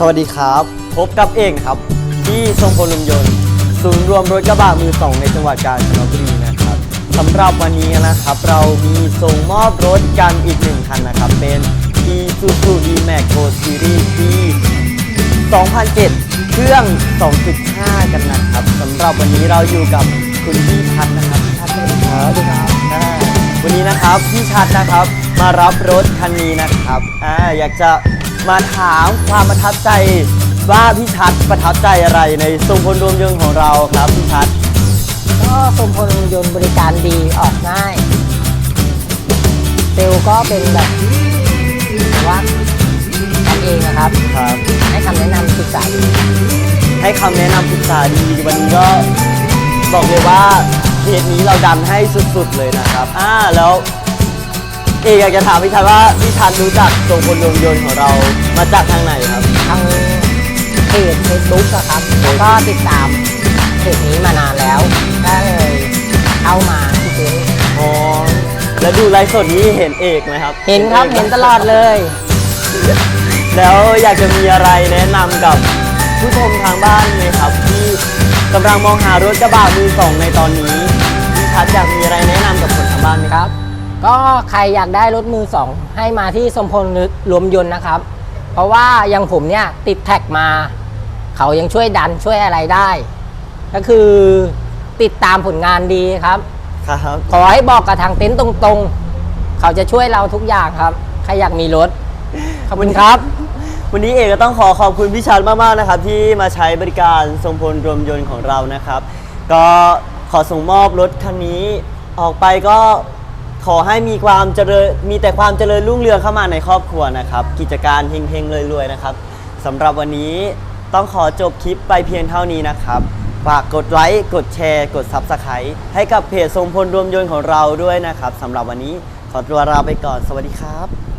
สวัสดีครับ พบกับเองครับ ที่ทรงพลลมยนต์ ศูนย์รวมรถกระบะมือสองในจังหวัดกาญจนบุรีนะครับสำหรับวันนี้นะครับ เรามีส่งมอบรถกันอีกหนึ่งคันนะครับ เป็น Isuzu D-Max Go Series ปี2007 เครื่อง 2.5 กันนะครับสำหรับวันนี้เราอยู่กับคุณพี่ชัดนะครับพี่ชัดเลยครับสวัสดีครับวันนี้นะครับพี่ชัดนะครับมารับรถคันนี้นะครับอ่าอยากจะ มาถามความประทับใจว่าพี่ชัดประทับใจอะไรในทรงพลรวมยนต์ของเราครับพี่ชัดก็สมพลยนต์บริการดีออกง่ายเซลลก็เป็นแบบว่าทำเองนะครับ ครับ ให้คำแนะนำศึกษาดีให้คำแนะนำศึกษาดีวันนี้ก็บอกเลยว่าเคสนี้เราดันให้สุดๆเลยนะครับ อ่าแล้ว เอกอยากจะถามพี่ชัดว่าพี่ชัดรู้จักทรงพลรวมยนต์ของเรามาจากทางไหนครับ ทางเพจเฟซบุ๊กครับแล้วก็ติดตามเพจนี้มานานแล้ว ก็เลยเข้ามาที่เต็นท์อ๋อแล้วดูไลฟ์สดนี้เห็นเอกไหมครับ เห็นครับเห็นตลอดเลย แล้วอยากจะมีอะไรแนะนำกับผู้ชมทางบ้านไหมครับ ที่กำลังมองหารถกระบะมือสองในตอนนี้พี่ชัดอยากมีอะไรแนะนำกับคนทางบ้านไหมคครับรับ ก็ใครอยากได้รถมือสองให้มาที่สมพลรวมยนต์นะครับ เพราะว่าอย่างผมเนี่ยติดแท็กมา เขายังช่วยดันช่วยอะไรได้ ก็คือติดตามผลงานดีครับ ครับ ขอให้บอกกับทางเต็นท์ตรงๆ เขาจะช่วยเราทุกอย่างครับ ใครอยากมีรถ ขอบคุณครับ วันนี้เอกก็ต้องขอขอบคุณพี่ชัดมากๆนะครับ ที่มาใช้บริการทรงพลรวมยนต์ของเรานะครับ ก็ขอส่งมอบรถคันนี้ออกไปก็ ขอให้มีความเจริญมีแต่ความเจริญรุ่งเรืองเข้ามาในครอบครัวนะครับ กิจการเฮงๆรวยๆนะครับสำหรับวันนี้ต้องขอจบคลิปไปเพียงเท่านี้นะครับฝากกดไลค์กดแชร์ กด Subscribe ให้กับเพจทรงพลรวมยนต์ของเราด้วยนะครับสำหรับวันนี้ขอตัวลาไปก่อนสวัสดีครับ